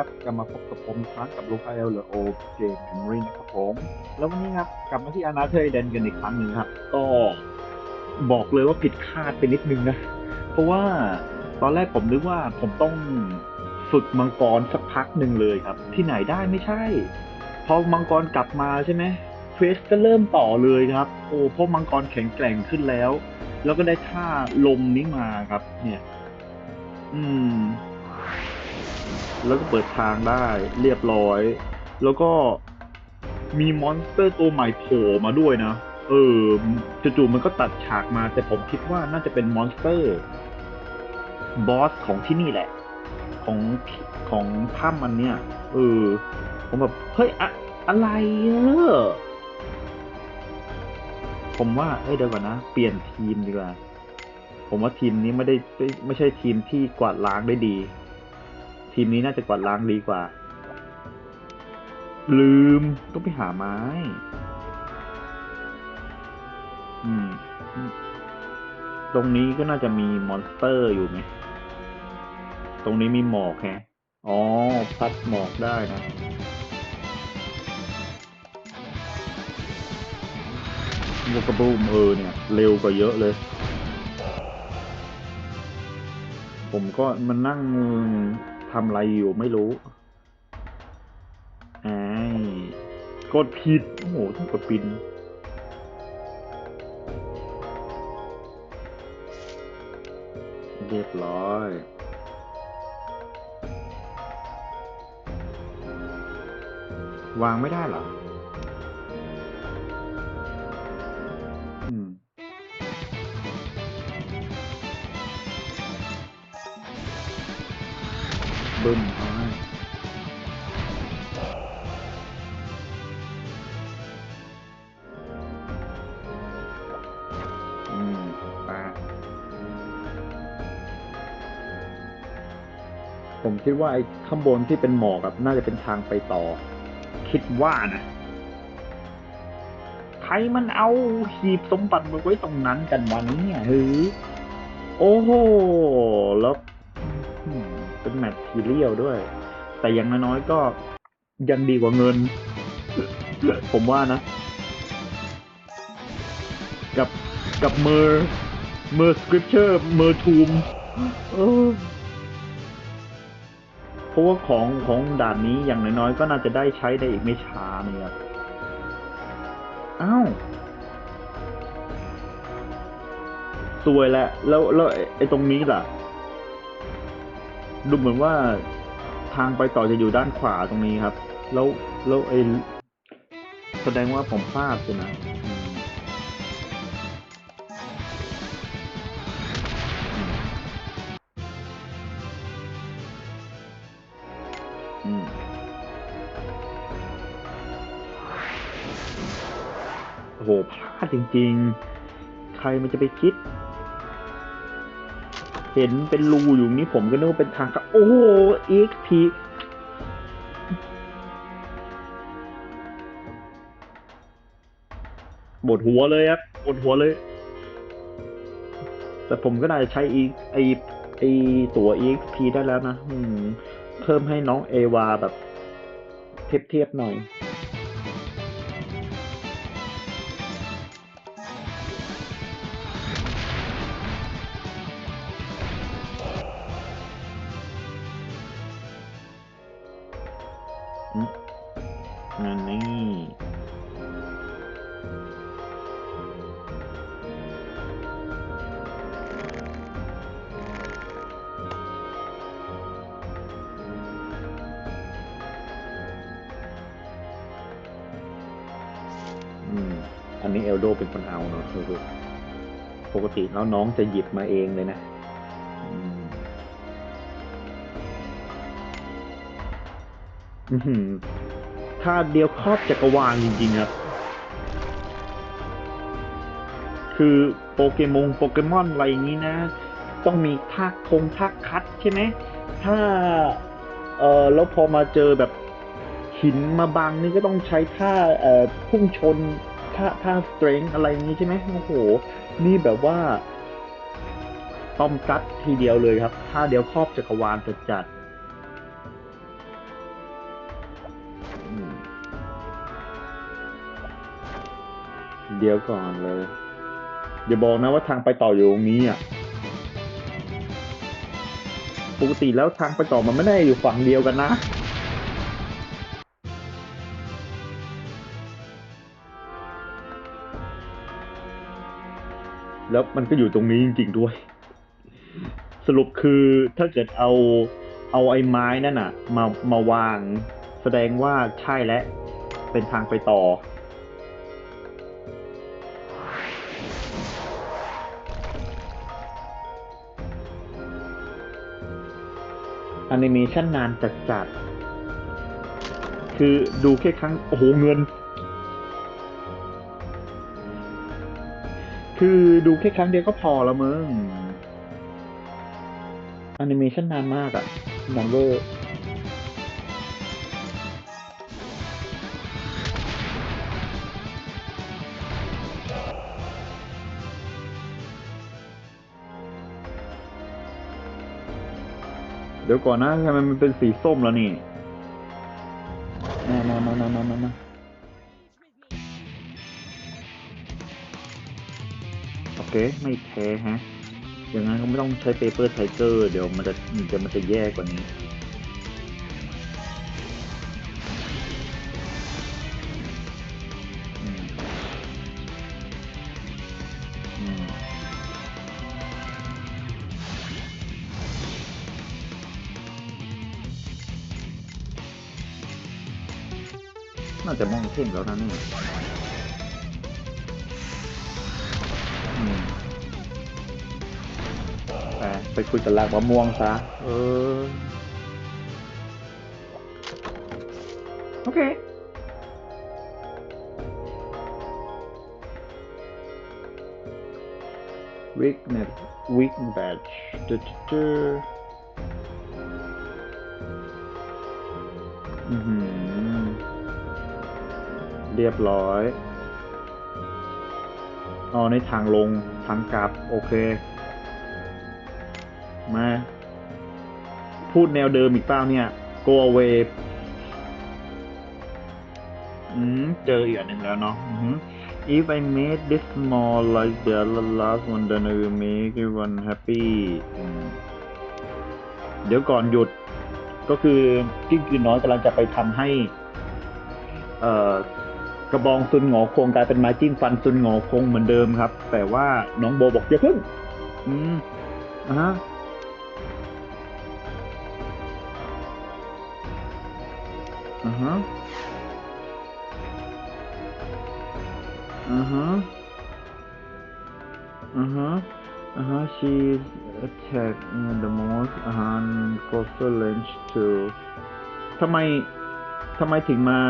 ครับกลับมาพบกับผมอีกครั้งกับลูคเอลหรือโอเจมแมมรี่นะครับผม แล้ววันนี้ครับกลับมาที่อนาเธอร์เดนกันอีกครั้งหนึ่งครับ ก็บอกเลยว่าผิดคาดไปนิดนึงนะ เพราะว่าตอนแรกผมนึกว่าผมต้องฝึกมังกรสักพักหนึ่งเลยครับ ที่ไหนได้ไม่ใช่ พอมังกรกลับมาใช่ไหมเควสก็เริ่มต่อเลยครับ โอ้เพราะมังกรแข็งแกร่งขึ้นแล้ว แล้วก็ได้ท่าลมนี้มาครับ เนี่ย อืม แล้วก็เปิดทางได้เรียบร้อย แล้วก็มีมอนสเตอร์ตัวใหม่โผล่มาด้วยนะ เออจู่ๆมันก็ตัดฉากมา แต่ผมคิดว่าน่าจะเป็นมอนสเตอร์บอสของที่นี่แหละ ของของถ้ำมันเนี่ย เออ ผมแบบ เฮ้ยอะอะไรเออผมว่าเอ้ยเดี๋ยวก่อนนะ เปลี่ยนทีมดีกว่า ผมว่าทีมนี้ไม่ได้ไม่ไม่ใช่ทีมที่กวาดล้างได้ดี ทีมนี้น่าจะกวาดล้างดีกว่า ลืมต้องไปหาไม้ อืม ตรงนี้ก็น่าจะมีมอนสเตอร์อยู่ไหม ตรงนี้มีหมอกแฮะอ๋อ พัดหมอกได้นะโมกระบูมเออเนี่ย เร็วกว่าเยอะเลย ผมก็มันนั่ง ทำอะไรอยู่ไม่รู้ไอ้กดผิด โอ้โห ต้องกดปินเรียบร้อย วางไม่ได้เหรอ บึ้มเอาให้ไปผมคิดว่าไอ้ข้างบนที่เป็นหมอกับน่าจะเป็นทางไปต่อ คิดว่านะใครมันเอาหีบสมบัติมาไว้ตรงนั้นกันวันนี้เฮ้ยโอ้โห แล้ว เป็นแมททีเรียลด้วย แต่อย่างน้อยๆก็ยังดีกว่าเงิน ผมว่านะ กับกับเมอร์เมอสคริปเชอร์เมอทูมเพราะว่าของของด่านนี้อย่างน้อยๆ ก็น่าจะได้ใช้ได้อีกไม่ช้าเนี่ยอ้าวสวยแหละ แล้วแล้วไอ้ไอ้ตรงนี้ล่ะ ดูเหมือนว่าทางไปต่อจะอยู่ด้านขวาตรงนี้ครับ แล้วแล้วไอ้แสดงว่าผมพลาดใช่ไหมอืมอืมโอ้โหพลาดจริง ๆ ใครมันจะไปคิด เห็นเป็นรูอยู่นี้ผมก็นึกว่าเป็นทางเข้าโอ้โห EXP บดหัวเลยครับบดหัวเลย แต่ผมก็ได้ใช้อีไอไอตัว EXP ได้แล้วนะเพิ่มให้น้องเอวาแบบเทียบเทียบๆหน่อย อันนี้เอลโดเป็นคนเอาเนาะคือปกติแล้วน้องจะหยิบมาเองเลยนะถ้าเดียวครอบจักรวาลจริงๆครับ คือโปเกมงโปเกมอนอะไรอย่างนี้นะ ต้องมีท่าคงท่าคัดใช่ไหม ถ้า เออแล้วพอมาเจอแบบหินมาบังนี่ก็ต้องใช้ท่าเอ่อพุ่งชน ท่าท่าสเตรนท์อะไรนี้ใช่ไหมโอ้โห นี่แบบว่าต้อมกัดทีเดียวเลยครับถ้าเดียวครอบจักรวาลจัดจัดเดี๋ยวก่อนเลยอย่าบอกนะว่าทางไปต่ออยู่ตรงนี้อะปกติแล้วทางไปต่อมันไม่ได้อยู่ฝั่งเดียวกันนะ แล้วมันก็อยู่ตรงนี้จริงๆด้วย สรุปคือถ้าเกิดเอาเอาไอ้ไม้นั่นน่ะมามาวาง แสดงว่าใช่และ เป็นทางไปต่อ แอนิเมชันนานจัดจัดๆคือดูแค่ครั้ง โอ้โห เงิน คือดูแค่ครั้งเดียวก็พอแล้วมึงแอนิเมชันนานมากอะนานเวอร์เดี๋ยวก่อนนะทำไมมันเป็นสีส้มแล้วนี่ ไม่แพ้ฮะ อย่างนั้นก็ไม่ต้องใช้เปเปอร์ไทเกอร์เดี๋ยวมันจะมันจะมันจะแย่กว่านี้น่าจะมองเท่งแล้วนะนี่ ไปไปคุยกับลากมะม่วงซะ เออ โอเควิกเน็ตวิกแบทตึ๊ดตึ๊ดอือหือเรียบร้อยอ๋อในทางลง ทางกลับ โอเค มา พูดแนวเดิมอีกเปล่าเนี่ย go away อืม เจออีกอันหนึ่งแล้วเนาะ if I made this small like the last one then I will make everyone happy เดี๋ยวก่อนหยุด ก็คือกิ้งกือน้อยกำลังจะไปทำให้ เอ่อกระบองซุนหงอคงกลายเป็นไม้จิ้มฟันซุนหงอคงเหมือนเดิมครับ แต่ว่าน้องโบบอกอย่าพึ่ง อืมอ่าฮะ อ่าฮะอ่าฮะอ่าฮะอ่าฮะ she attack in the most อ่าฮะ closer range to ทำไมทำไมถึงมา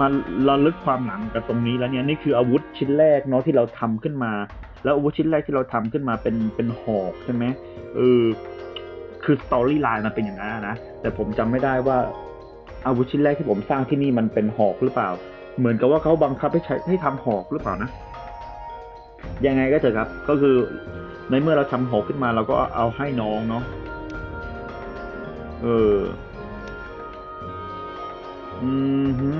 มาระลึกความหลังกับตรงนี้แล้วเนี่ยนี่คืออาวุธชิ้นแรกเนาะที่เราทำขึ้นมา แล้วอาวุธชิ้นแรกที่เราทำขึ้นมาเป็นเป็นหอกใช่ไหมเออคือสตอรี่ไลน์มันเป็นอย่างนั้นนะ แต่ผมจำไม่ได้ว่า อาวุธชิ้นแรกที่ผมสร้างที่นี่มันเป็นหอกหรือเปล่า เหมือนกับว่าเขาบังคับให้ใช้ให้ทำหอกหรือเปล่านะ ยังไงก็เถอะครับ ก็คือในเมื่อเราทำหอกขึ้นมาเราก็เอาให้น้องเนาะ เออ อืมฮึ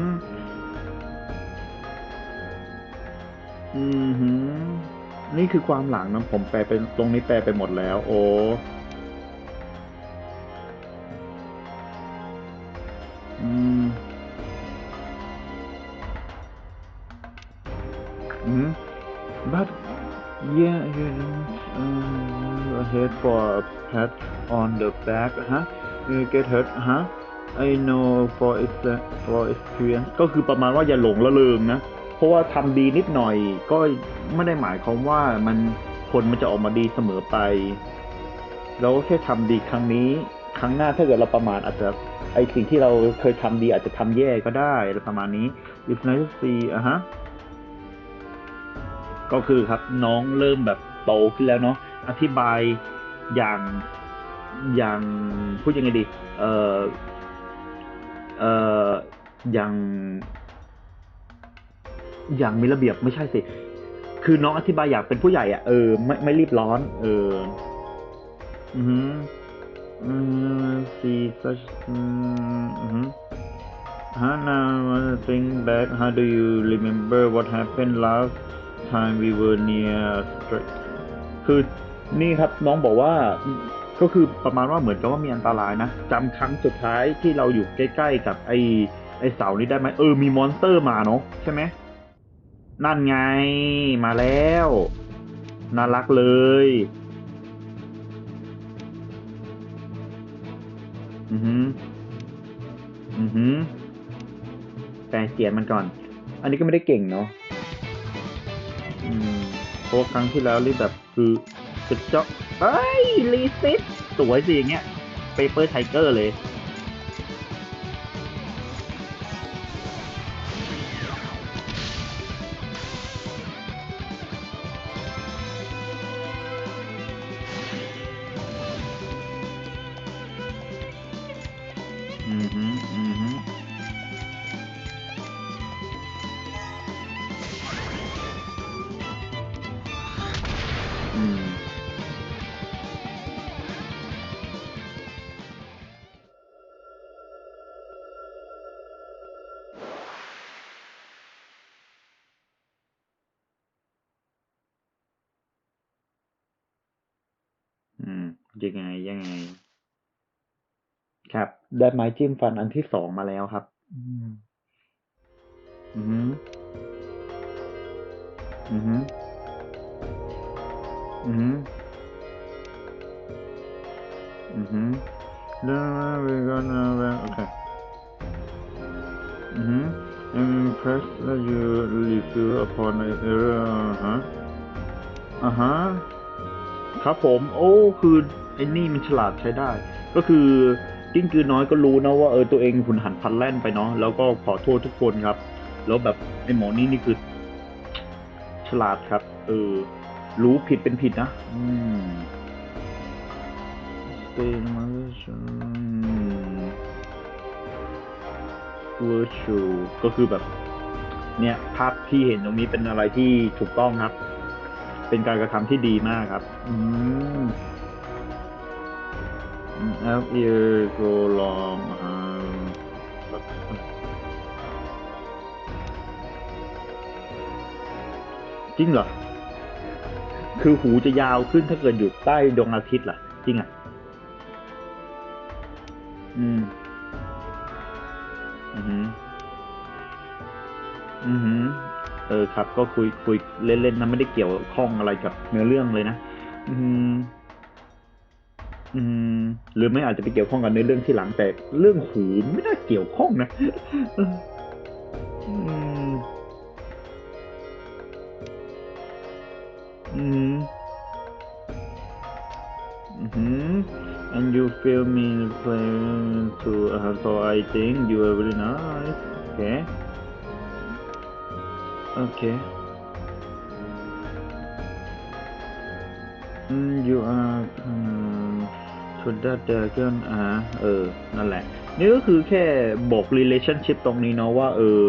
อืมฮึนี่คือความหลังนะผมแปลเป็นตรงนี้แปลไปหมดแล้ว โอ้ yeah you uh, a head for a pat on the back ฮะ you get hurt ฮะ I know for ex- for experience ก็คือประมาณว่าอย่าหลงละเริงนะ เพราะว่าทำดีนิดหน่อย ก็ไม่ได้หมายความว่ามันผลมันจะออกมาดีเสมอไป เราก็แค่ทำดีครั้งนี้ ครั้งหน้าถ้าเกิดเราประมาทอาจจะไอสิ่งที่เราเคยทำดีอาจจะทำแย่ก็ได้ประมาณนี้ It's nice to see อะฮะ ก็คือครับน้องเริ่มแบบโตขึ้นแล้วเนาะอธิบายอย่างอย่างพูดยังไงดี เอ่อเอ่ออย่าง อย่างมีระเบียบไม่ใช่สิ คือน้องอธิบายอย่างเป็นผู้ใหญ่อะเออไม่ไม่รีบร้อน เออ อือฮึอืม see such อืมอือฮึฮะ now think back how do you remember what happened last time we were near strict คือนี่ครับน้องบอกว่าก็คือประมาณว่าเหมือนกับว่ามีอันตรายนะจำครั้งสุดท้ายที่เราอยู่ใกล้ๆกับไอ้ไอ้เสานี้ได้ไหมเออมีมอนสเตอร์มาเนาะใช่ไหมนั่นไงมาแล้วน่ารักเลยอือหืออือหือแปลเสียงมันก่อน อันนี้ก็ไม่ได้เก่งเนาะ อืมเพราะครั้งที่แล้วนี่แบบคือสุดเจาะเอ้ยรีซิตสวยสิอย่างเงี้ยเปเปอร์ไทเกอร์เลย ยังไงยังไง ครับ ได้ไม้จิ้มฟันอันที่สองมาแล้วครับ อืม อือหืออือหืออือหืออือหือ Then we're gonna well, okay. อือหือ I'm impressed that you review upon the error อ่าฮะอ่าฮะ ครับผม โอ้คือไอ้นี่มันฉลาดใช้ได้ ก็คือกิ้งกือน้อยก็รู้นะว่าเออตัวเองหุนหันพันแล่นไปเนาะแล้วก็ขอโทษทุกคนครับ แล้วแบบไอ้หมอนี่นี่คือฉลาดครับ เออ รู้ผิดเป็นผิดนะ อืม Stay motion virtual ก็คือแบบ เนี่ย ภาพที่เห็นตรงนี้เป็นอะไรที่ถูกต้องครับ เป็นการกระทำที่ดีมากครับ อืม F ear go long อ่าจริงเหรอ คือหูจะยาวขึ้นถ้าเกิดอยู่ใต้ดวงอาทิตย์ล่ะ จริงอะ อืม อือหืออือหือ เออครับ ก็คุยคุยเล่นๆนะไม่ได้เกี่ยวข้องอะไรกับเนื้อเรื่องเลยนะอืมอืม หรือไม่อาจจะไปเกี่ยวข้องกับเนื้อเรื่องที่หลังแต่เรื่องหูไม่น่าเกี่ยวข้องนะอืมอืมอือหือ and you feel me playing to uh, so I think you are very nice okay okay mm, you are um, to that dragon อ่าเออ นั่นแหละ นี่ก็คือแค่บอก relationship ตรงนี้เนาะว่า เออ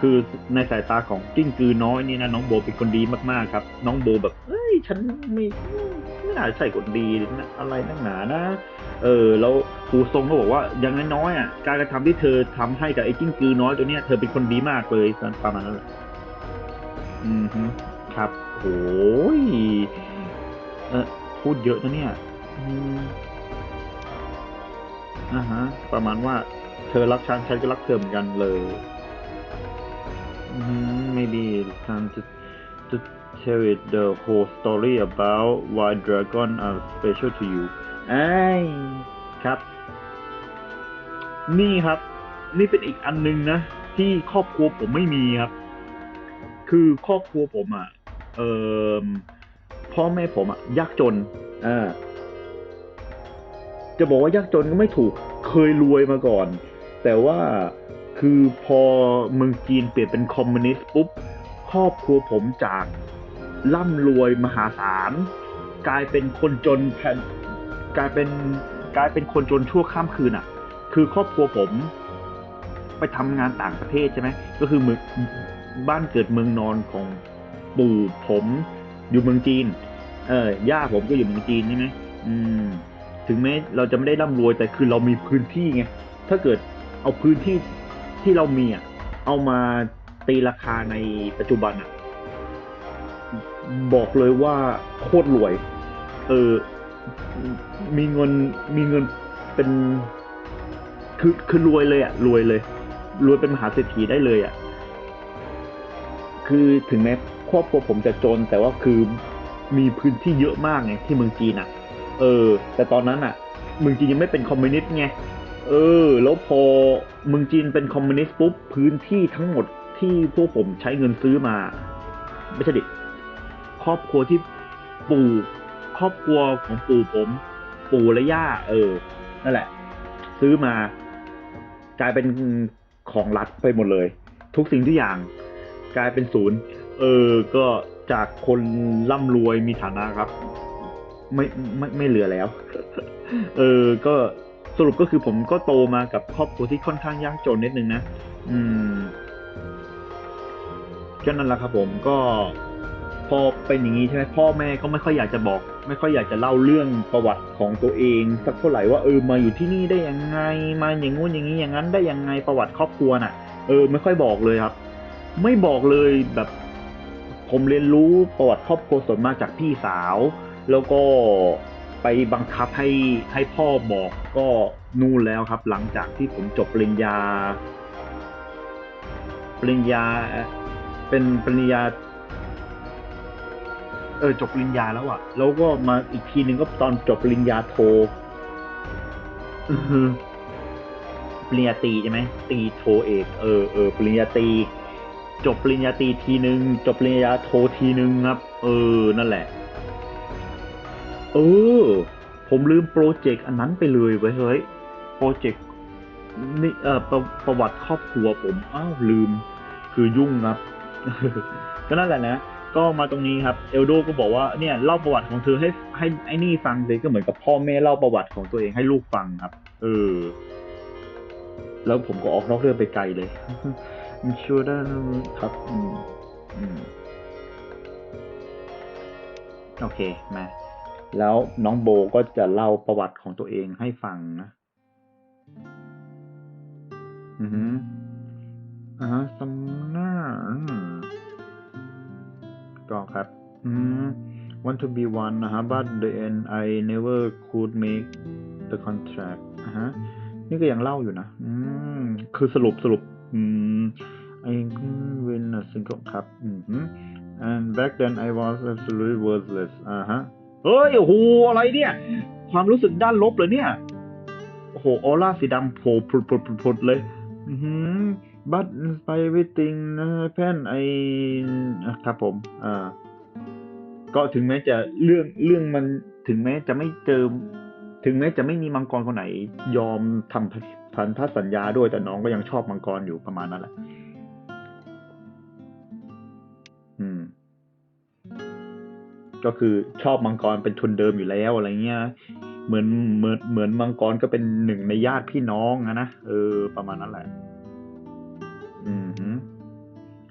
คือในสายตาของกิ้งกือน้อยนี่นะ น้องโบเป็นคนดีมากๆครับ น้องโบแบบ เอ้ย ฉันไม่ไม่น่าใช่คนดีนะอะไรนักหนานะ เออ แล้วครูทรงก็บอกว่าอย่างน้อยๆอะ การกระทำที่เธอทำให้กับไอ้กิ้งกือน้อยตัวเนี้ย เธอเป็นคนดีมากเลยประมาณนั้นแหละ อืมฮึครับโอ้ยเออพูดเยอะนะเนี่ยอืมอ่าฮะ ประมาณว่า เธอรักฉันฉันก็รักเธอเหมือนกันเลย Mm, maybe it's time to to tell it the whole story about why dragon are special to you ไอ้ยครับ นี่ครับ นี่เป็นอีกอันนึงนะ ที่ครอบครัวผมไม่มีครับ คือครอบครัวผมอะเออพ่อแม่ผมอะยากจนอ่าจะบอกว่ายากจนก็ไม่ถูกเคยรวยมาก่อน แต่ว่าคือพอเมืองจีนเปลี่ยนเป็นคอมมิวนิสต์ปุ๊บครอบครัวผมจากร่ำรวยมหาศาลกลายเป็นคนจนแผ่นกลายเป็นกลายเป็นคนจนชั่วข้ามคืนอะ คือครอบครัวผม ไปทำงานต่างประเทศใช่ไหมก็คือเมือง บ้านเกิดเมืองนอนของปู่ผมอยู่เมืองจีน เออย่าผมก็อยู่เมืองจีนใช่ไหมอืม ถึงแม้เราจะไม่ได้ร่ำรวยแต่คือเรามีพื้นที่ไง ถ้าเกิดเอาพื้นที่ที่เรามีอะ เอามาตีราคาในปัจจุบันอะบอกเลยว่าโคตรรวย เออ มีเงินมีเงินเป็น คือคือรวยเลยอะรวยเลย รวยเป็นมหาเศรษฐีได้เลยอะ คือถึงแม้ครอบครัวผมจะจน แต่ว่าคือมีพื้นที่เยอะมากไงที่เมืองจีนอะเออ แต่ตอนนั้นอะเมืองจีนยังไม่เป็นคอมมิวนิสต์ไงเออ แล้วพอเมืองจีนเป็นคอมมิวนิสต์ปุ๊บพื้นที่ทั้งหมดที่พวกผมใช้เงินซื้อมา ไม่ใช่ดิครอบครัวที่ปู่ครอบครัวของปู่ผม ปู่และย่า เออ นั่นแหละ ซื้อมากลายเป็นของรัฐไปหมดเลย ทุกสิ่งทุกอย่าง กลายเป็นศูนย์ เออ ก็จากคนร่ำรวยมีฐานะครับ ไม่ไม่ไม่เหลือแล้ว เออ ก็สรุปก็คือผมก็โตมากับครอบครัวที่ค่อนข้างยากจนนิดนึงนะ อืมก็นั่นแหละครับผมก็พอเป็นอย่างนี้ใช่ไหมพ่อแม่ก็ไม่ค่อยอยากจะบอก ไม่ค่อยอยากจะเล่าเรื่องประวัติของตัวเอง สักเท่าไหร่ว่าเออมาอยู่ที่นี่ได้ยังไงมาอย่างงู้นอย่างนี้อย่างนั้นได้ยังไงประวัติครอบครัวน่ะ เออไม่ค่อยบอกเลยครับ ไม่บอกเลยแบบ ผมเรียนรู้ประวัติครอบครัวส่วนมากจากพี่สาว แล้วก็ไปบังคับให้ให้พ่อบอกก็นู่นแล้วครับ หลังจากที่ผมจบปริญญา ปริญญา เป็นปริญญา เออจบปริญญาแล้วอะแล้วก็มาอีกทีหนึ่งก็ตอนจบปริญญาโทปริญญาตีใช่ไหมตีโทเอก เออเออปริญญาตี จบปริญญาตรีทีหนึ่งจบปริญญาโททีหนึ่งครับ เออ นั่นแหละ เออ ผมลืมโปรเจกต์อันนั้นไปเลยไว้เฮ้ยโปรเจกต์นี่เออประประวัติครอบครัวผมอ้าวลืม คือยุ่งครับ ก็นั่นแหละนะก็มาตรงนี้ครับ เอลโดก็บอกว่าเนี่ยเล่าประวัติของเธอให้ให้ไอ้นี่ฟังเลยก็เหมือนกับพ่อแม่เล่าประวัติของตัวเองให้ลูกฟังครับ เออ แล้วผมก็ออกนอกเรื่องไปไกลเลย มันชัวร์ด้ครับอืมอืมโอเคมาแล้วน้องโบก็จะเล่าประวัติของตัวเองให้ฟังนะ อือฮึอ่าฮะซัมนาก็ครับ อืม want to be one นะฮะ but the end I never could make the contract อ่าฮะ นี่ก็ยังเล่าอยู่นะ อืม คือสรุปสรุป I win a single ครับอืมฮึ and back then I was absolutely worthless อ่าฮะเฮ้ยโอ้โหอะไรเนี่ย ความรู้สึกด้านลบเลยเนี่ย โอ้โหออร่าสีดำโผล่พรุดๆๆๆเลย อือหือ but by everything นะแพนไอครับผม อ่า ก็ถึงแม้จะเรื่องเรื่องมันถึงแม้จะไม่เจอ ถึงแม้จะไม่มีมังกรคนไหน ยอมทำ พันธสัญญาด้วยแต่น้องก็ยังชอบมังกรอยู่ประมาณนั้นแหละ อืม ก็คือชอบมังกรเป็นทุนเดิมอยู่แล้วอะไรเงี้ย เหมือนเหมือนเหมือนมังกรก็เป็นหนึ่งในญาติพี่น้องอะนะ เออ ประมาณนั้นแหละ อืม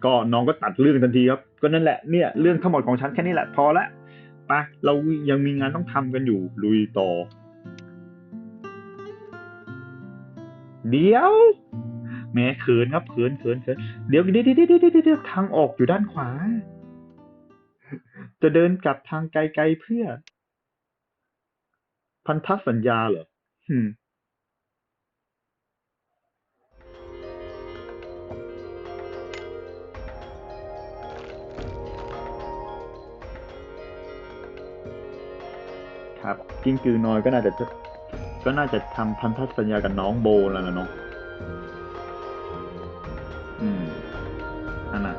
ก็น้องก็ตัดเรื่องทันทีครับ ก็นั่นแหละเนี่ยเรื่องทั้งหมดของฉันแค่นี้แหละพอละไปเรายังมีงานต้องทำกันอยู่ลุยต่อ เดี๋ยวแหม้เขินครับเขินเขินเขินเดี๋ยวเดี๋ยวเดี๋ยวเดี๋ยวเดี๋ยวเดี๋ยวทางออกอยู่ด้านขวา จะเดินกลับทางไกลๆเพื่อ พันธสัญญาเหรออืมครับกิ้งกือน้อยก็น่าจะ ก็น่าจะทำพันธสัญญากับน้องโบแล้วนะเนาะอืมอันน่ะ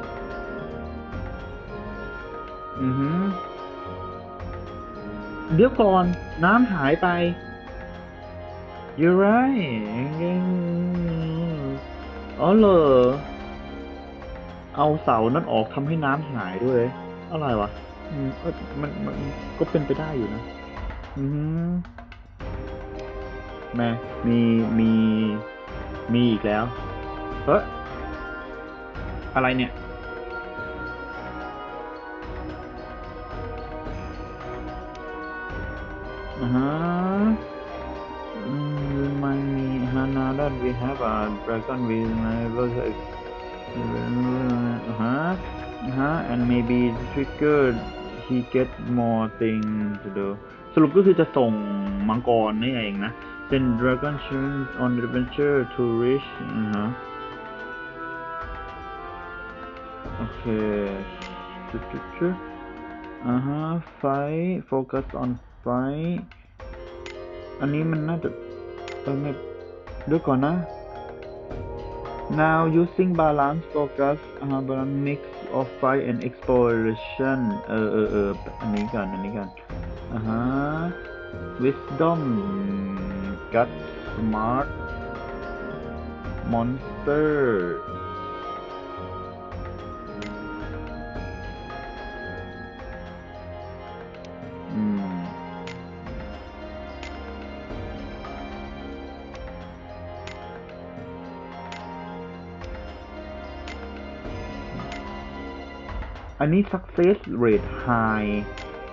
อือหือ เดี๋ยวก่อน น้ำหายไป You're right อ๋อเหรอเอาเสานั้นออกทำให้น้ำหายด้วย อะไรวะ อืมเอ้ยมันมันก็เป็นไปได้อยู่นะ อือ มแม่มีมีมีอีกแล้วเฮ้ยอะไรเนี่ยอ่าฮะ Mm, remind me Hana that we have a dragon with never uh huh uh huh and maybe trigger he get more thing to do สรุปก็คือจะส่งมังกรนี่เองนะ send dragon children on adventure to reach อือฮะโอเคจุดจุดจุดอ่าฮะ fight focus on fight อันนี้มันน่าจะเออไม่เดี๋ยวก่อนนะ now using balance focus อ่าฮะ balance mix of fight and exploration เออเออเอออันนี้กันอันนี้กันอ่าฮะ wisdom กัดมาร์ทมอนสเตอร์อันนี้ success rate high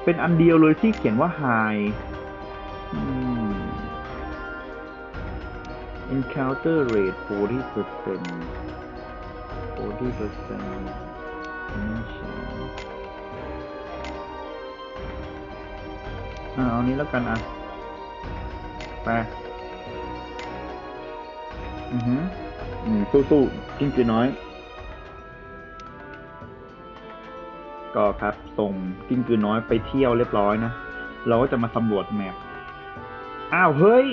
เป็นอันเดียวเลยที่เขียนว่า high encounter rate 40 percent 40 percent อ่าเอานี้แล้วกันอะ ไป อือหืออืมสู้ๆกิ้งกือน้อย ก็ครับ ส่งกิ้งกือน้อยไปเที่ยวเรียบร้อยนะ เราก็จะมาสำรวจแมปอ้าว เฮ้ย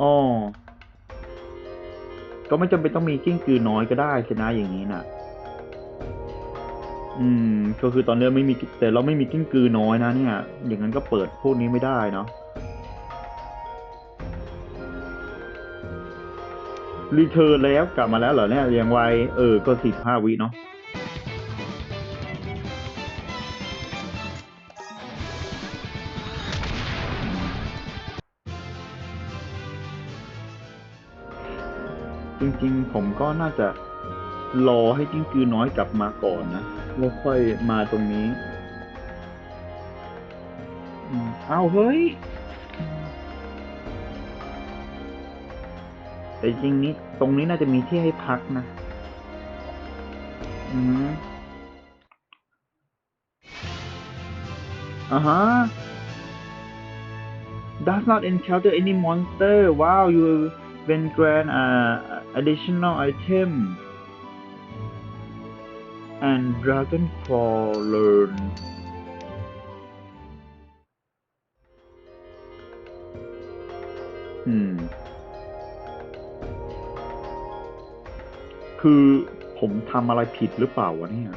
อ๋อ ก็ไม่จำเป็นต้องมีกิ้งกือน้อยก็ได้สินะอย่างนี้น่ะ อืม ก็คือตอนนี้ไม่มี แต่เราไม่มีกิ้งกือน้อยนะเนี่ย อย่างนั้นก็เปิดพวกนี้ไม่ได้เนาะ รีเทิร์นแล้วกลับมาแล้วเหรอเนี่ยยังไวเออ ก็สิบห้าวิเนาะ ริง ๆ ผมก็น่าจะรอให้จิ้งกือน้อยกลับมาก่อนนะแล้วค่อยมาตรงนี้อืมเอาเฮ้ย แต่จริงนี้ตรงนี้น่าจะมีที่ให้พักนะ อืมอ่าฮะ does not encounter any monster wow you been grant uh, additional item and dragon claw learn อืมคือผมทำอะไรผิดหรือเปล่าวะเนี่ย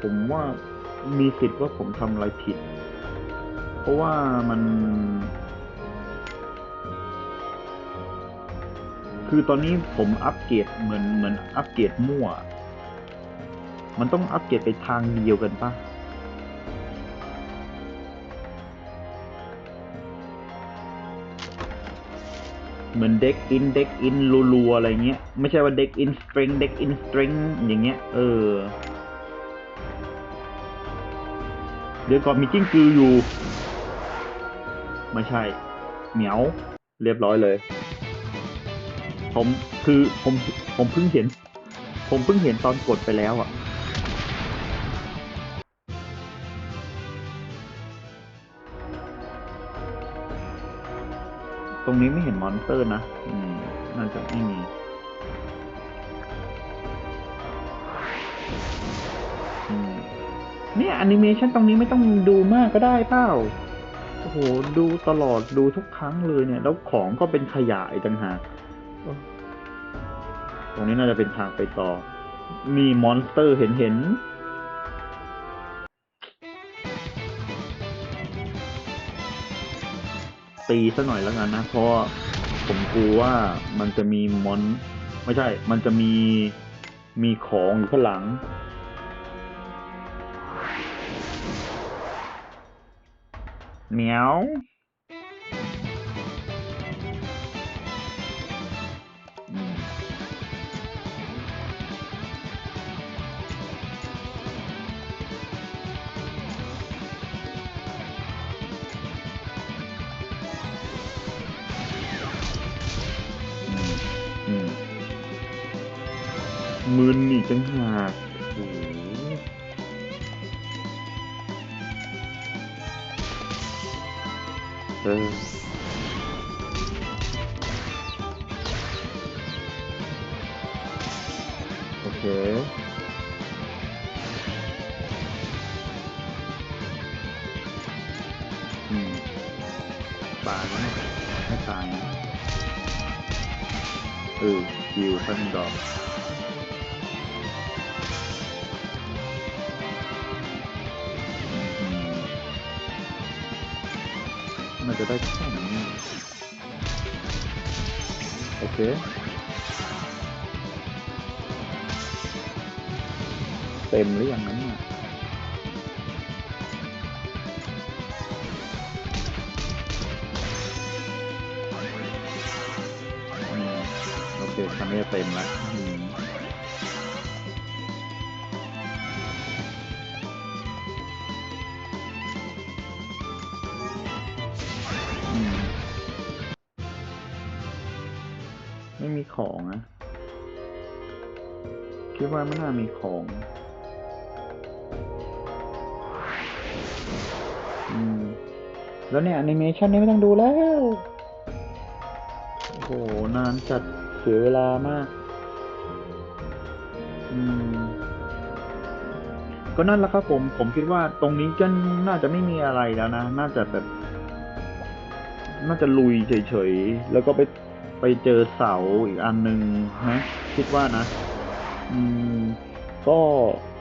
ผมว่ามีสิทธิ์ว่าผมทำอะไรผิด เพราะว่ามัน คือตอนนี้ผมอัปเกรดเหมือนเหมือนอัปเกรดมั่ว มันต้องอัปเกรดไปทางเดียวกันปะเหมือนเด็กอินเด็กอินรัวๆอะไรเงี้ย ไม่ใช่ว่าเด็กอินสตริงเด็กอินสตริงอย่างเงี้ย เออ เดี๋ยวก่อนมีกิ้งกืออยู่ ไม่ใช่ เหมียว เรียบร้อยเลย ผมคือผมผมเพิ่งเห็น ผมเพิ่งเห็นตอนกดไปแล้วอะตรงนี้ไม่เห็นมอนสเตอร์นะ อืม น่าจะไม่มี เนี่ยแอนิเมชันตรงนี้ไม่ต้องดูมากก็ได้เปล่า โอ้โห ดูตลอดดูทุกครั้งเลยเนี่ย แล้วของก็เป็นขยายต่างหาก ตรงนี้น่าจะเป็นทางไปต่อ มีมอนสเตอร์เห็นเห็นตีซะหน่อยแล้วกันนะ เพราะว่าผมกลัวว่ามันจะมีมอน ไม่ใช่ มันจะมีมีของอยู่ข้างหลังเหมียว อเคอืมตายแล้วเนี่ยไม่ตายเออคิวตั้งดอกมมันจะได้แค่นี้โอเค เต็มหรือยังนั้นเนี่ยโอเคครั้งนี้เต็มแล้วไม่มีของอะคิดว่าไม่น่ามีของ แล้วเนี่ยแอนิเมชันนี้ไม่ต้องดูแล้วโอ้โหนานจัดเสียเวลามาก อืม ก็นั่นแหละครับผม ผมคิดว่าตรงนี้ก็น่าจะไม่มีอะไรแล้วนะ น่าจะแบบ น่าจะลุยเฉยๆ แล้วก็ไปไปเจอเสาอีกอันหนึ่งนะคิดว่านะ อืม ก็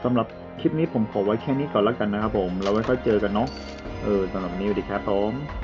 สำหรับคลิปนี้ผมขอไว้แค่นี้ก่อนแล้วกันนะครับผม เราไว้ค่อยเจอกันเนาะ เออสำหรับวันนี้สวัสดีครับผม